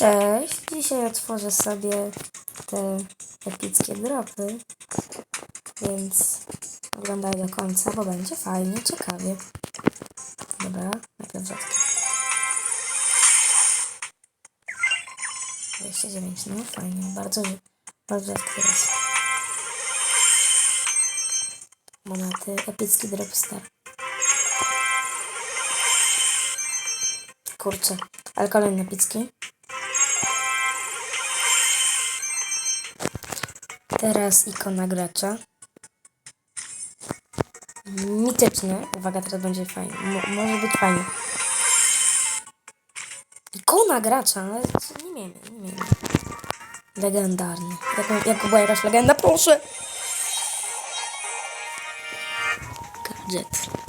Cześć! Dzisiaj otworzę sobie te epickie dropy, więc oglądaj do końca, bo będzie fajnie, ciekawie. Dobra, najpierw rzadkie. 29, no fajnie, bardzo, bardzo rzadki teraz. Monety, epicki dropstar. Kurczę, ale kolejny epicki. Teraz ikona gracza. Mityczny. Uwaga, teraz będzie fajnie. Mo- może być fajnie. Ikona gracza, ale nie wiemy, nie wiemy. Legendarny. Jak, jak była jakaś legenda, proszę! Gadżet.